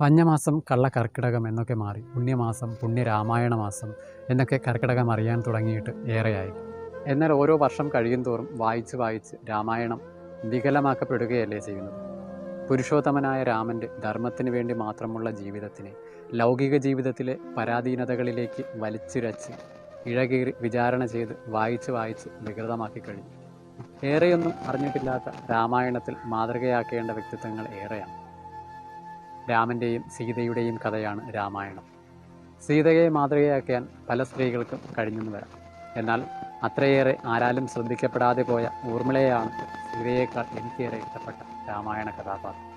പഞ്ഞമാസം കള്ള കർക്കിടകം എന്നൊക്കെ മാറി. പുണ്യമാസം പുണ്യ രാമായണ മാസം എന്നൊക്കെ കർക്കിടകം അറിയാൻ തുടങ്ങിയിട്ട് ഏറെയായി. എന്നാൽ ഓരോ വർഷം കഴിയും തോറും വായിച്ച് വായിച്ച് രാമായണം വികലമാക്കപ്പെടുകയല്ലേ ചെയ്യുന്നത്. പുരുഷോത്തമനായ രാമന്റെ ധർമ്മത്തിന് വേണ്ടി മാത്രമുള്ള ജീവിതത്തിനെ ലൗകിക ജീവിതത്തിലെ പരാധീനതകളിലേക്ക് വലിച്ചുരച്ച് ഇഴകീറി വിചാരണ ചെയ്ത് വായിച്ച് വായിച്ച് വികൃതമാക്കി കഴിഞ്ഞു. ഏറെയൊന്നും അറിഞ്ഞിട്ടില്ലാത്ത രാമായണത്തിൽ മാതൃകയാക്കേണ്ട വ്യക്തിത്വങ്ങൾ ഏറെയാണ്. രാമന്റെയും സീതയുടെയും കഥയാണ് രാമായണം. സീതയെ മാതൃകയാക്കാൻ പല സ്ത്രീകൾക്കും കഴിഞ്ഞെന്ന് വരാം. എന്നാൽ അത്രയേറെ ആരാലും ശ്രദ്ധിക്കപ്പെടാതെ പോയ ഊർമിളയാണ് സീതയേക്കാൾ എനിക്കേറെ ഇഷ്ടപ്പെട്ട രാമായണ കഥാപാത്രം.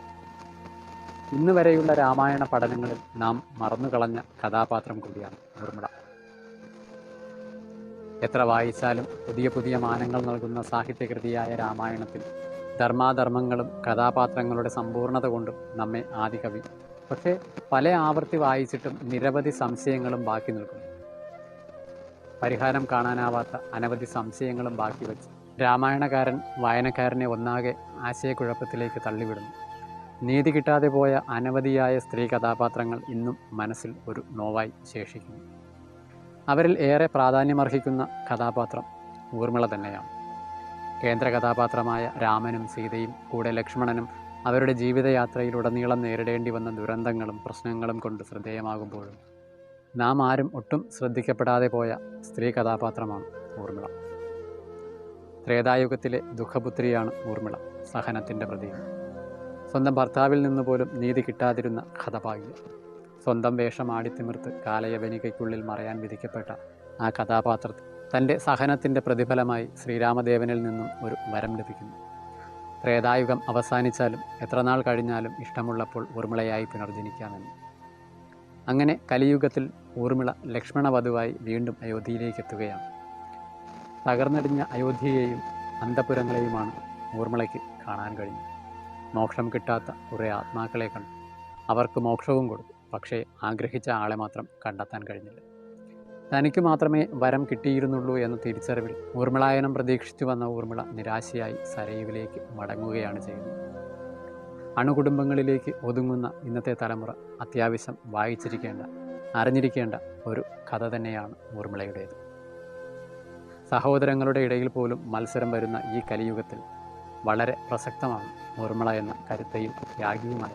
ഇന്ന് വരെയുള്ള രാമായണ പഠനങ്ങളിൽ നാം മറന്നു കളഞ്ഞ കഥാപാത്രം കൂടിയാണ് ഊർമിള. എത്ര വായിച്ചാലും പുതിയ പുതിയ മാനങ്ങൾ നൽകുന്ന സാഹിത്യകൃതിയായ രാമായണത്തിൽ ധർമാധർമ്മങ്ങളും കഥാപാത്രങ്ങളുടെ സമ്പൂർണത കൊണ്ടും നമ്മെ ആദികവി. പക്ഷേ പല ആവർത്തി വായിച്ചിട്ടും നിരവധി സംശയങ്ങളും ബാക്കി നിൽക്കുന്നു. പരിഹാരം കാണാനാവാത്ത അനവധി സംശയങ്ങളും ബാക്കി വെച്ച് രാമായണകാരൻ വായനക്കാരനെ ഒന്നാകെ ആശയക്കുഴപ്പത്തിലേക്ക് തള്ളിവിടുന്നു. നീതി കിട്ടാതെ പോയ അനവധിയായ സ്ത്രീ കഥാപാത്രങ്ങൾ ഇന്നും മനസ്സിൽ ഒരു നോവായി ശേഷിക്കുന്നു. അവരിൽ ഏറെ പ്രാധാന്യമർഹിക്കുന്ന കഥാപാത്രം ഊർമിള തന്നെയാണ്. കേന്ദ്ര കഥാപാത്രമായ രാമനും സീതയും കൂടെ ലക്ഷ്മണനും അവരുടെ ജീവിതയാത്രയിലുടനീളം നേരിടേണ്ടി വന്ന ദുരന്തങ്ങളും പ്രശ്നങ്ങളും കൊണ്ട് ശ്രദ്ധേയമാകുമ്പോഴും നാം ആരും ഒട്ടും ശ്രദ്ധിക്കപ്പെടാതെ പോയ സ്ത്രീ കഥാപാത്രമാണ് ഊർമിള. ത്രേതായുഗത്തിലെ ദുഃഖപുത്രിയാണ് ഊർമിള സഹനത്തിന്റെ പ്രതീകം. സ്വന്തം ഭർത്താവിൽ നിന്ന് പോലും നീതി കിട്ടാതിരുന്ന കഥഭാഗ്യം സ്വന്തം വേഷം ആടിത്തിമിർത്ത് കാലയവനികയ്ക്കുള്ളിൽ മറയാൻ വിധിക്കപ്പെട്ട ആ കഥാപാത്രത്തിൽ തന്റെ സഹനത്തിന്റെ പ്രതിഫലമായി ശ്രീരാമദേവനിൽ നിന്നും ഒരു വരം ലഭിക്കുന്നു. ത്രേതായുഗം അവസാനിച്ചാലും എത്രനാൾ കഴിഞ്ഞാലും ഇഷ്ടമുള്ളപ്പോൾ ഊർമിളയായി പുനർജനിക്കാമെന്ന്. അങ്ങനെ കലിയുഗത്തിൽ ഊർമിള ലക്ഷ്മണവധുവായി വീണ്ടും അയോധ്യയിലേക്ക് എത്തുകയാണ്. തകർന്നടിഞ്ഞ അയോധ്യയെയും അന്തപുരങ്ങളെയുമാണ് ഊർമിളയ്ക്ക് കാണാൻ കഴിഞ്ഞു മോക്ഷം കിട്ടാത്ത കുറേ ആത്മാക്കളെ കണ്ടു. അവർക്ക് മോക്ഷവും കൊടുത്തു. പക്ഷേ ആഗ്രഹിച്ച ആളെ മാത്രം കണ്ടെത്താൻ കഴിഞ്ഞില്ല. തനിക്ക് മാത്രമേ വരം കിട്ടിയിരുന്നുള്ളൂ എന്ന തിരിച്ചറിവിൽ ഊർമിളായനം പ്രതീക്ഷിച്ചു വന്ന ഊർമിള നിരാശയായി സരയുവിലേക്ക് മടങ്ങുകയാണ് ചെയ്യുന്നത്. അണുകുടുംബങ്ങളിലേക്ക് ഒതുങ്ങുന്ന ഇന്നത്തെ തലമുറ അത്യാവശ്യം വായിച്ചിരിക്കേണ്ട അറിഞ്ഞിരിക്കേണ്ട ഒരു കഥ തന്നെയാണ് ഊർമിളയുടേത്. സഹോദരങ്ങളുടെ ഇടയിൽ പോലും മത്സരം വരുന്ന ഈ കലിയുഗത്തിൽ വളരെ പ്രസക്തമാണ് ഊർമിള എന്ന കരുത്തയും ത്യാഗിയുമായ